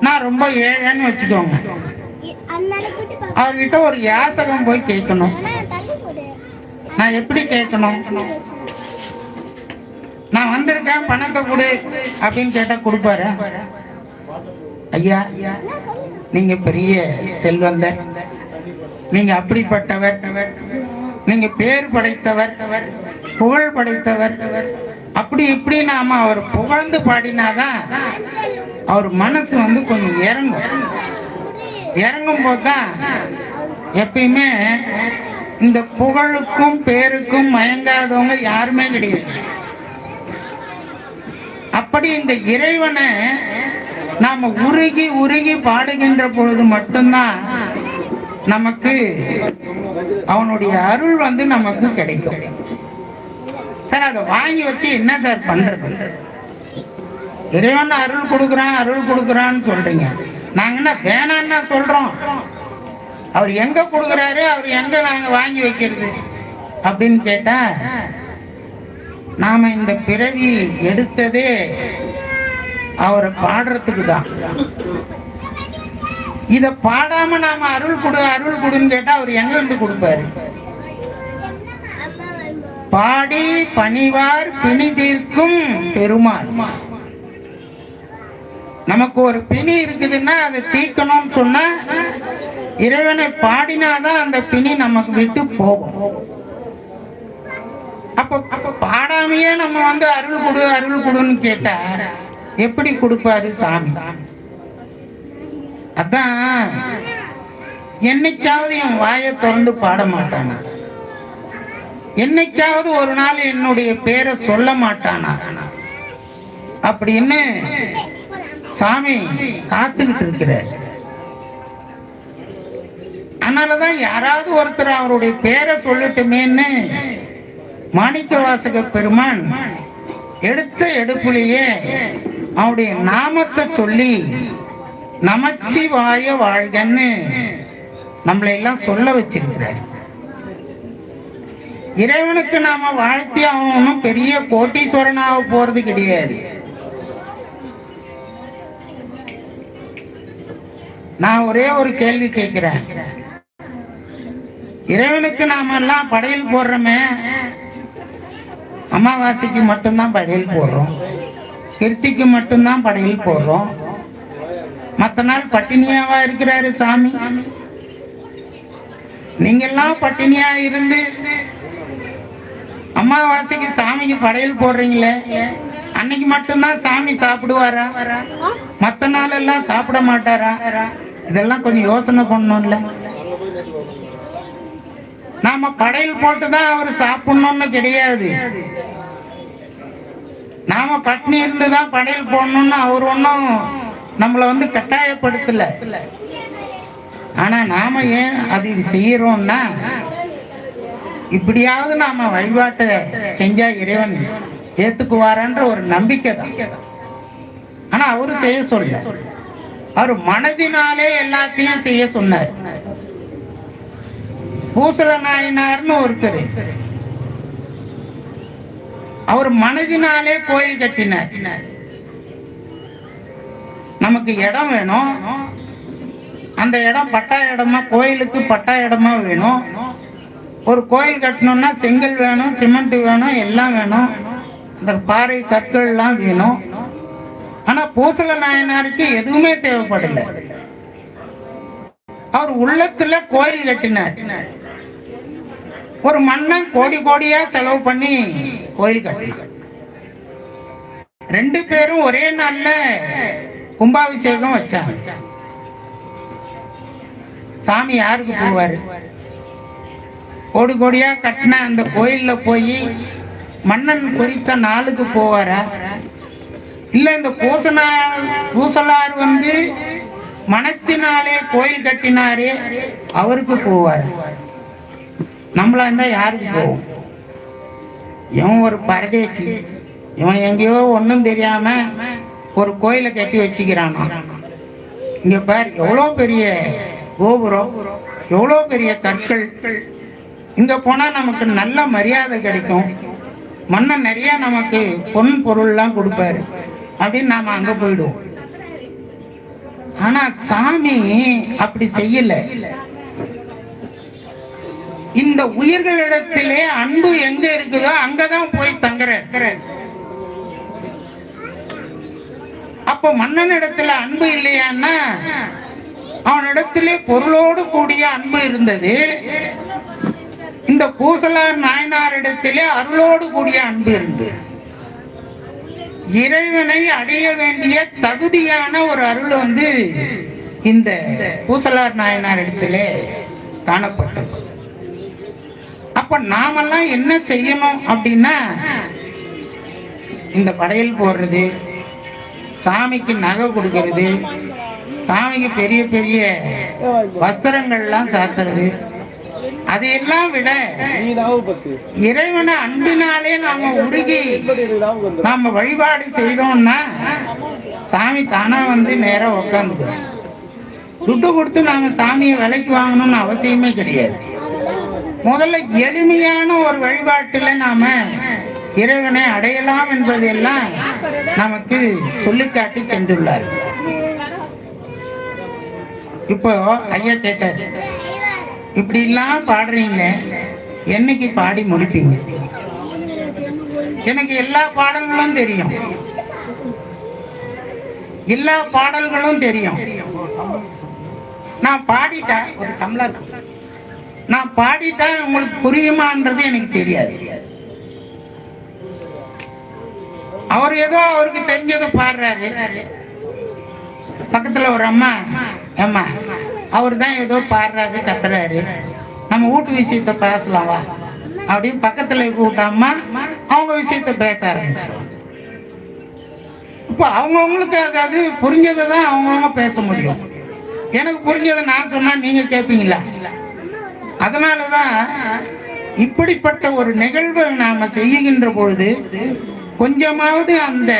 நான் ரொம்ப ஏழைன்னு வச்சுக்கோங்க. அவர்கிட்ட ஒரு யாசகம் போய் கேட்கணும். நான் எப்படி கேட்கணும்? நான் வந்திருக்கேன் பணத்தை கொடு அப்படின்னு கேட்டா கொடுப்பாரு. ஐயா நீங்க பெரிய செல்வந்தர். நீங்க அப்படிப்பட்டவர். நீங்க பேர் படைத்தவர். புகழ் படைத்தவர். அப்படி இப்படி நாம அவர் புகழ்ந்து பாடினாதான் அவர் மனசு வந்து கொஞ்சம் இறங்கும். இறங்கும் போதுதான் எப்பயுமே இந்த புகழுக்கும் பேருக்கும் மயங்காதவங்க யாருமே கிடையாது. அப்படி இந்த இறைவனை நாம உருகி உருகி பாடுகின்ற பொழுது மட்டும்தான் நமக்கு அவனுடைய அருள் வந்து நமக்கு கிடைக்கும். சார் அதை வாங்கி வச்சு என்ன சார் பண்றது? இறைவன் அருள் கொடுக்குறான் அருள் கொடுக்குறான்னு சொல்றீங்க. நாங்க என்ன வேணான்னு சொல்றோம். அவர் எங்க கொடுக்குறாரு அவர் எங்க நாங்க வாங்கி வைக்கிறது அப்படின்னு கேட்டா நாம இந்த பிறவி எடுத்ததே அவரை பாடுறதுக்கு தான். இத பாடாம நாம அருள் கொடு அருள் கொடுன்னு கேட்டா அவர் எங்க இருந்து கொடுப்பாரு? பாடி பணிவார் பிணி தீர்க்கும் பெருமாள். நமக்கு ஒரு பிணி இருக்குதுன்னா அதை தீர்க்கணும்னு சொன்னா இறைவனை பாடினாதான் அந்த பிணி நமக்கு விட்டு போகும். அப்ப பாடாமையே நம்ம வந்து அருள் கொடு அருள் கொடுன்னு கேட்டா எப்படி கொடுப்பாரு சாமி? அதான் என்னைக்காவது என் வாயை திறந்து பாட மாட்டானா? என்னைக்காவது ஒரு நாள் என்னுடைய பேரை சொல்ல மாட்டானா? அப்படின்னு சாமி காத்துக்கிட்டு இருக்கிறார். அதனாலதான் யாராவது ஒருத்தர் அவருடைய பேரை சொல்லட்டுமேன்னு மாணிக்க வாசக பெருமான் எடுத்த எடுப்புலயே அவருடைய நாமத்தை சொல்லி நமச்சி வாய வாழ்கன்னு நம்மளை எல்லாம் சொல்ல வச்சிருக்கிறார். இறைவனுக்கு நாம வாழ்த்தி அவனும் பெரிய கோட்டீஸ்வரனாக போறது கிடையாது. நான் ஒரே ஒரு கேள்வி கேட்கிறேன். இறைவனுக்கு நாம எல்லாம் படையல் போடுறோமே. அமாவாசைக்கு மட்டும்தான் படையல் போடுறோம். கிருத்திக்கு மட்டும்தான் படையல் போடுறோம். மத்த நாள் பட்டினியாவா இருக்கிறாரு சாமி. நீங்க எல்லாம் பட்டினியா இருந்து அமாவாசைக்கு சாமிக்கு படையல் போடுறீங்களே. அன்னைக்கு மட்டும்தான் சாமி சாப்பிடுவாரா? மத்த நாள் எல்லாம் சாப்பிட மாட்டாரா? இதெல்லாம் கொஞ்சம் யோசனை பண்ணணும்ல. நாம படையல் போட்டுதான் அவர் சாப்பிடணும்னு கிடையாது. நாம பட்னி இருந்துதான் படையல் போடணும்னு அவர் ஒன்றும் நம்மள வந்து கட்டாயப்படுத்தல. ஆனா நாம ஏன் அது செய்யறோம்னா இப்படியாவது நாம வழிபாட்டை செஞ்சா இறைவன் ஏத்துக்குவாரன்ற ஒரு நம்பிக்கை தான் ஆனா அவரு செய்ய சொல்ல. அவர் மனதினாலே எல்லாத்தையும் செய்ய சொன்னார். பூசல நாயனார்னு ஒருத்தர். அவர் மனதினாலே கோயில் கட்டினார். நமக்கு இடம் வேணும். அந்த இடம் பட்டா இடமா கோயிலுக்கு பட்டா இடமா வேணும். ஒரு கோயில் கட்டணும்னா செங்கல் வேணும் சிமெண்ட் வேணும் எல்லாம் வேணும். இந்த பாறை கற்கள் எல்லாம் வேணும். ஆனா பூசல நாயனாருக்கு எதுவுமே தேவைப்படல. அவர் உள்ளத்துல கோயில் கட்டினார். ஒரு மன்னன் கோடி கோடியா செலவு பண்ணி கோயில் கட்டினார். ரெண்டு பேரும் ஒரே நாள்ல கும்பாபிஷேகம் வச்சாங்க. சாமி யாருக்கு போவாரு கோடி கோடியா கட்டின அந்த கோயில்ல போய் மன்னன் குறித்த நாளுக்கு போவாரா? இல்ல இந்த பூசனார் பூசலார் வந்து மனத்தினாலே கோயில் கட்டினாரே அவருக்கு போவார். நம்மளா இருந்தா யாருக்கு போவோம்? இவன் ஒரு பரதேசி. இவன் எங்கேயோ ஒண்ணும் தெரியாம ஒரு கோயிலை கட்டி வச்சுக்கிறானா? இங்க பார் எவ்வளவு பெரிய கோபுரம் எவ்வளவு பெரிய கற்கள். இங்க போனா நமக்கு நல்ல மரியாதை கிடைக்கும். மன்னன் நிறைய நமக்கு பொன் பொருள்லாம் கொடுப்பாரு. அப்படின்னு நாம அங்க போயிடுவோம். ஆனா சாமி அப்படி செய்யல. இந்த உயிர்களிடத்திலே அன்பு எங்க இருக்குதோ அங்கதான் போய் தங்குற. அப்ப மன்னனிடத்துல அன்பு இல்லையான்னா அவனிடத்திலே பொருளோடு கூடிய அன்பு இருந்தது. இந்த பூசலார் நாயனாரிடத்திலே அருளோடு கூடிய அன்பு இருந்தது. இறைவனை அடைய வேண்டிய தகுதியான ஒரு அருள் வந்து இந்த பூசலார் நாயனார் இடத்துல காணப்பட்டது. அப்ப நாமெல்லாம் என்ன செய்யணும் அப்படின்னா இந்த படையல் போடுறது சாமிக்கு நகை கொடுக்கறது சாமிக்கு பெரிய பெரிய வஸ்திரங்கள்லாம் சாத்துறது அதையெல்லாம் விட இறைவனை அன்பினாலே நாம உருகி நாம வழிபாடு செய்தோம்னா சாமி தானா வந்து நேரா உக்காந்து துட்டு கொடுத்து நாம சாமியை விலைக்கு வாங்கணும்னு அவசியமே கிடையாது. முதல்ல எளிமையான ஒரு வழிபாட்டுல நாம இறைவனை அடையலாம் என்பதெல்லாம் நமக்கு சொல்லிக்காட்டி சென்றுள்ளார். இப்போ ஐயா கேட்டார் இப்படி எல்லாம் பாடுறீங்க. என்னைக்கு பாடி முடிப்பீங்க? எனக்கு எல்லா பாடல்களும் தெரியும். எல்லா பாடல்களும் தெரியும். நான் பாடிட்டா ஒரு தமிழர் நான் பாடிட்டா உங்களுக்கு புரியுமான்றது எனக்கு தெரியாது. அவர் ஏதோ அவருக்கு தெரிஞ்சதை பாடுறாரு. பக்கத்துல ஒரு அம்மா அம்மா அவர் தான் ஏதோ பாடுறாரு கட்டுறாரு நம்ம வீட்டு விஷயத்த பேசலாம்? வா அப்படின்னு பக்கத்துல கூட்டாம அவங்க விஷயத்த பேச ஆரம்பிச்சிடும் இப்போ அவங்கவுங்களுக்கு அதாவது புரிஞ்சதை தான் அவங்கவுங்க பேச முடியும். எனக்கு புரிஞ்சதை நான் சொன்னா நீங்க கேட்பீங்களா அதனாலதான் இப்படிப்பட்ட ஒரு நிகழ்வை நாம செய்யுகின்ற பொழுது கொஞ்சமாவது அந்த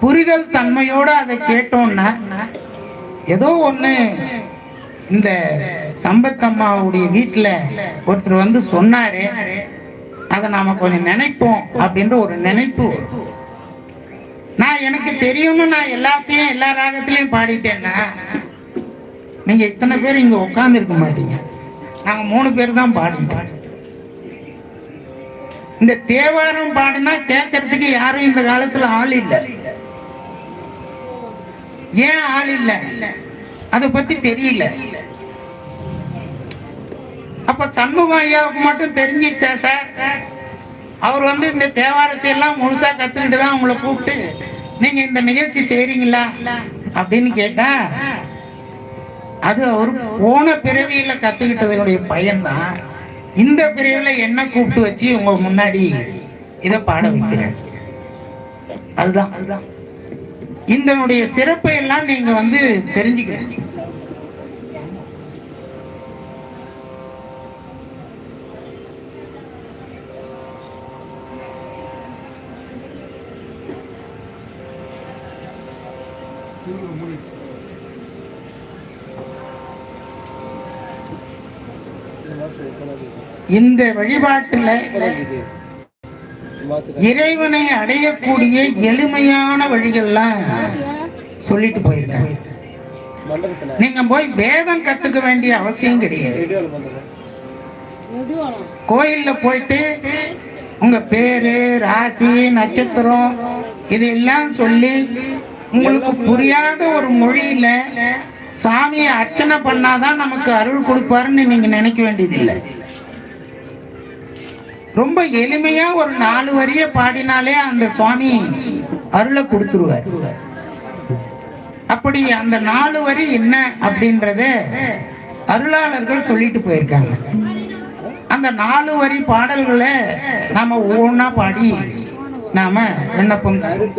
புரிதல் தன்மையோட அதை கேட்டோம்னா ஏதோ ஒண்ணு இந்த சம்பத்தம்மாவுடைய வீட்டுல ஒருத்தர் வந்து சொன்னாரு. அதை நாம கொஞ்சம் நினைப்போம் அப்படின்ற ஒரு நினைப்பு நான் எனக்கு தெரியும்னு நான் எல்லாத்தையும் எல்லா ராகத்திலையும் பாடிட்டேன்னா நீங்க இத்தனை பேர் இங்க உட்கார்ந்து இருக்க மாட்டீங்க. நாங்க மூணு பேர் தான் பாடுவோம் இந்த தேவாரம் பாடுனா கேட்கறதுக்கு யாரும் இந்த காலத்துல ஆள் இல்லை. ஏன் ஆள் இல்ல? அதை பத்தி தெரியல. அப்ப சண்முகம் ஐயாவுக்கு மட்டும் தெரிஞ்சிச்சா சார்? அவர் வந்து இந்த தேவாரத்தை எல்லாம் முழுசா கத்துக்கிட்டு தான் உங்களை கூப்பிட்டு நீங்க இந்த நிகழ்ச்சி செய்றீங்களா? அப்படின்னு கேட்டா அது அவர் போன பிறவியில கத்துக்கிட்டதனுடைய பயன்தான் இந்த பிறவியில என்ன கூப்பிட்டு வச்சு உங்க முன்னாடி இதை பாட வைக்கிறேன் அதுதான் அதுதான். இதனுடைய சிறப்பை எல்லாம் நீங்க வந்து தெரிஞ்சுக்கணும். இந்த வழிபாட்டுல இறைவனை அடையக்கூடிய எளிமையான வழிகள்லாம் சொல்லிட்டு போயிருக்காங்க. நீங்க போய் வேதம் கத்துக்க வேண்டிய அவசியம் கிடையாது. கோயில்ல போயிட்டு உங்க பேரு ராசி நட்சத்திரம் இதெல்லாம் சொல்லி உங்களுக்கு புரியாத ஒரு மொழியில சாமியை அர்ச்சனை பண்ணாதான் நமக்கு அருள் கொடுப்பாருன்னு நீங்க நினைக்க வேண்டியதில்லை. ரொம்ப எளிமையா ஒரு நாலு வரிய பாடினாலே அந்த சுவாமி அருளை கொடுத்துருவார் அப்படி அந்த நாலு வரி என்ன அப்படின்றத அருளாளர்கள் சொல்லிட்டு போயிருக்காங்க அந்த நாலு வரி பாடல்களை நாம ஒவ்வொன்னா பாடி நாம விண்ணப்பம் செய்வோம்.